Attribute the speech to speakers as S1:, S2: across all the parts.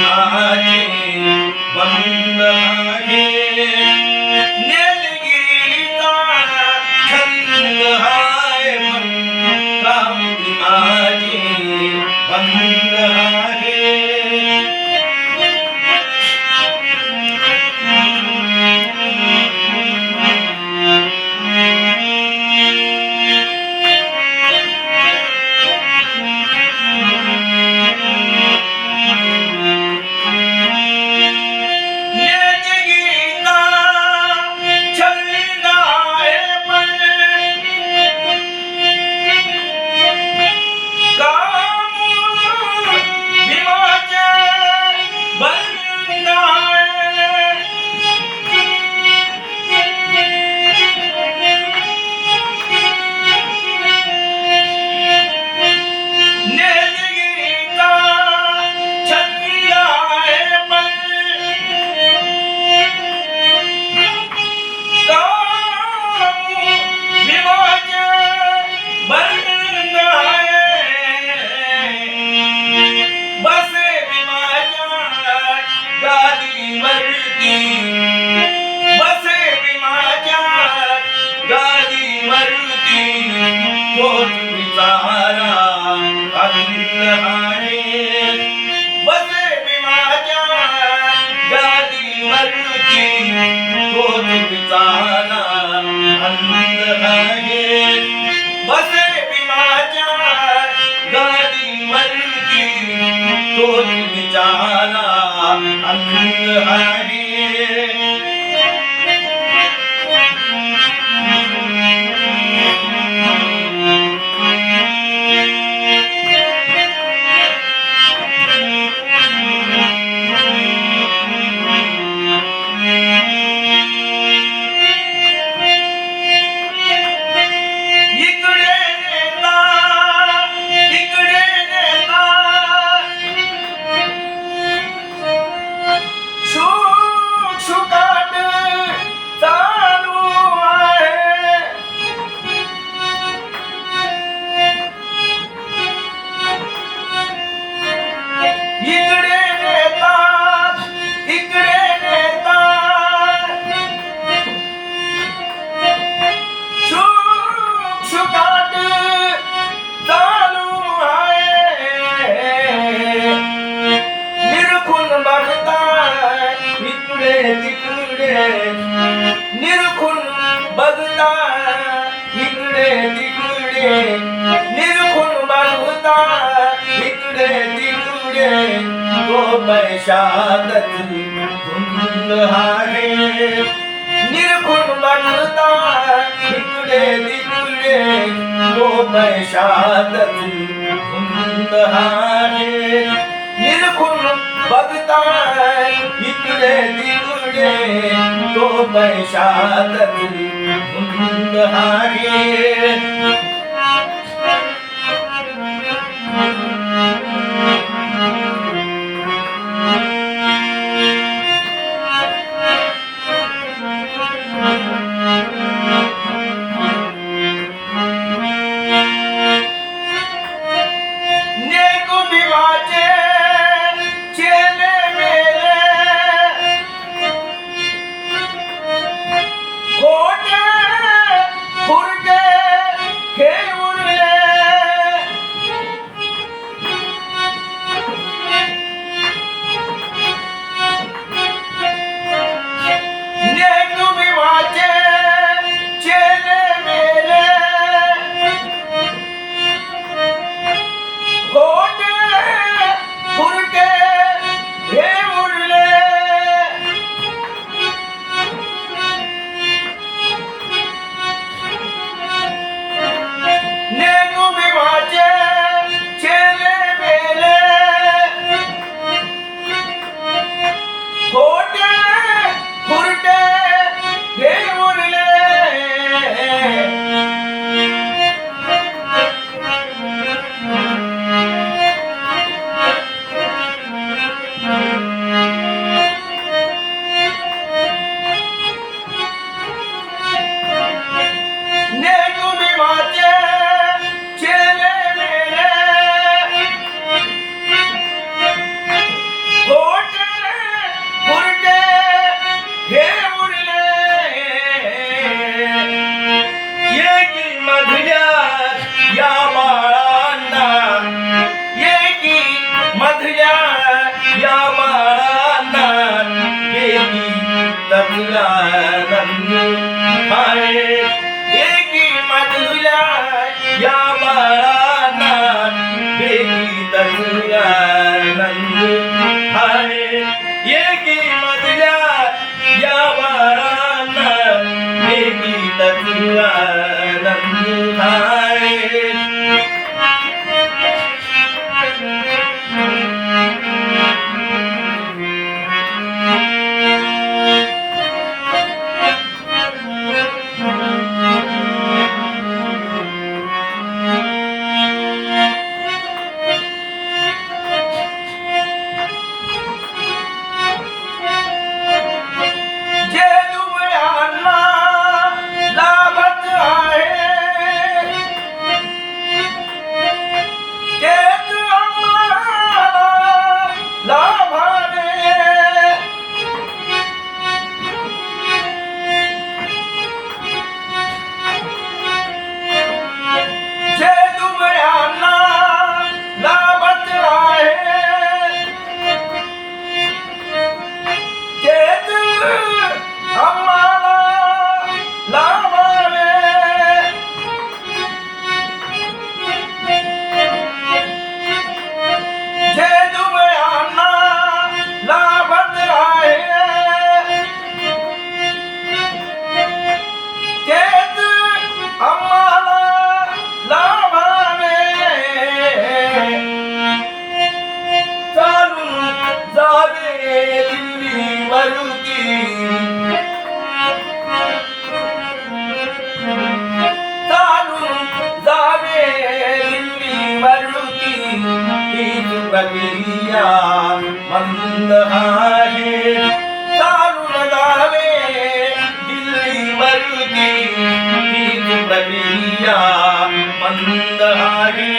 S1: माझे बंद ಹರಚಿ ತೋರಿತಾನ ಅಂದ ಹಾಗೆ ಬಸೆ ವಿಮಾಚನ ಗಾಡಿ ಮರಚಿ ತೋರಿತಾನ ಅಂದ ಹಾಗೆ ಶಾಂತಿ ತುಂದ ಹಾಗೆ ನಿರ್ಗುಣ ಮನದ ಹಿಗ್ಡೆ ದಿಗ್ಡೆ ಗೋಮಯ ಶಾಂತಿ ತುಂದ ಹಾಗೆ ನಿರ್ಗುಣ ಭಕ್ತ ಹಿಗ್ಡೆ ದಿಗ್ಡೆ ಗೋಮಯ ಶಾಂತಿ ತುಂದ ಹಾಗೆ प्रवीया मंदहारे।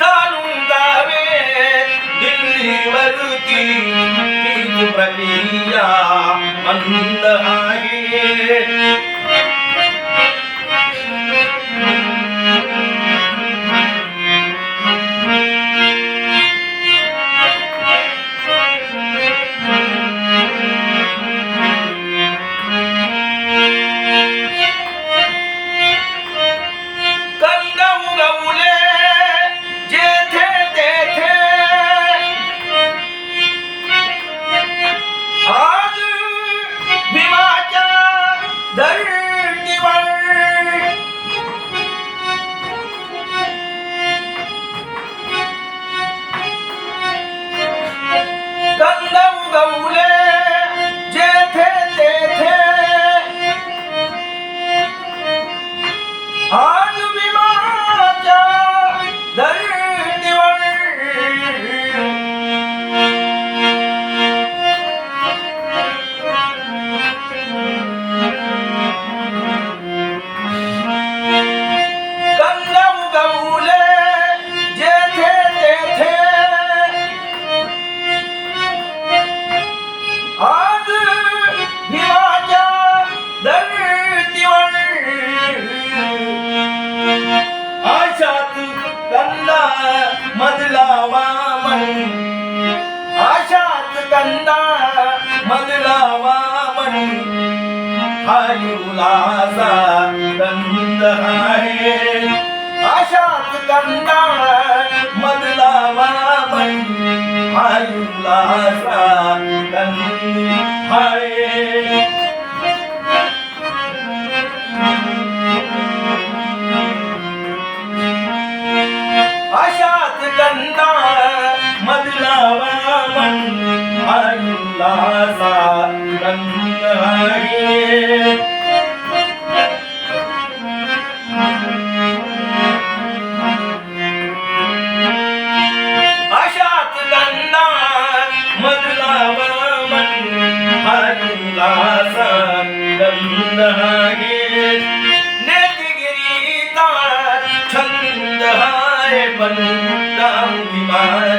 S1: चालून जावे दिल्लीवरती तीज प्रवीया मंदहारे। मधला वामन आशात कंदा मधला वामन हाय उलासा कंद आहे. आशात कंदा मधला वामन हाय उलासा कंद आहे. one, down the mine.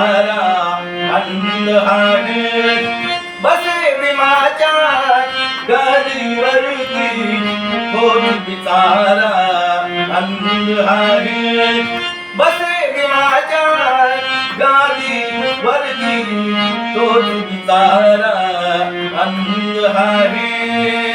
S1: हारा चारा अंध आहे बसे भीमाच्या गादीवरती कोण बिचारा अंध आहे बसे भीमाच्या गादीवरती तोच बिचारा अंध आहे